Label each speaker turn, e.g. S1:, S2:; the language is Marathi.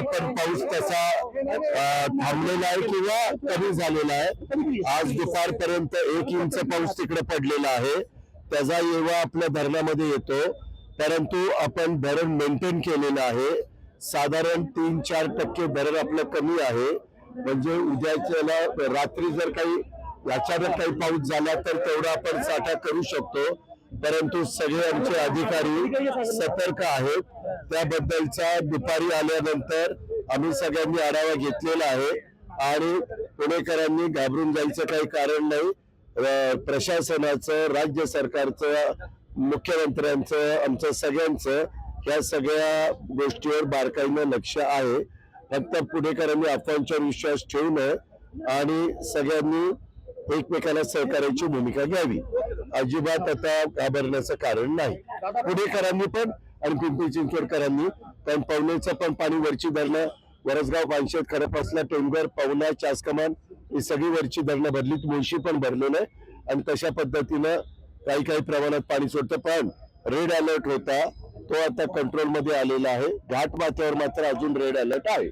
S1: परपर पाऊस तसा थांबलेला आहे किंवा कमी झालेला आहे? आज दुपारपर्यंत एक इंच पाऊस तिकडे पडलेला आहे. त्याचा येवा आपल्या धरणामध्ये येतो. परंतु आपण धरण मेंटेन केलेलं आहे. साधारण तीन चार टक्के धरण आपलं कमी आहे. म्हणजे उद्याच्याला रात्री जर काही अचानक काही पाऊस झाला तर तेवढा आपण साठा करू शकतो. परंतु सगळे आमचे अधिकारी सतर्क आहेत. त्याबद्दलचा दुपारी आल्यानंतर आम्ही सगळ्यांनी आढावा घेतलेला आहे आणि पुणेकरांनी घाबरून जायचं काही कारण नाही. प्रशासनाचं राज्य सरकारचं मुख्यमंत्र्यांचं आमचं सगळ्यांचं या सगळ्या गोष्टीवर बारकाईनं लक्ष आहे. फक्त पुणेकरांनी अफवांच्यावर विश्वास ठेवू नये आणि सगळ्यांनी एकमेकांना सहकार्याची भूमिका घ्यावी. अजिबात आता घाबरण्याचं कारण नाही. पुणेकरांनी पण आणि पिंपरी चिंचवडकरांनी कारण पवनेचं पण पाणी वरची धरणं वरसगाव पानशेत खडपसला टेंगर पवना चासकमान ही सगळी वरची धरणं भरलीत मुळशी पण भरलेलं आहे. आणि तशा पद्धतीनं काही काही प्रमाणात पाणी सोडतं. पण रेड अलर्ट होता. तो आता कंट्रोलमध्ये आलेला आहे. घाट माथ्यावर मात्र अजून रेड अलर्ट आहे.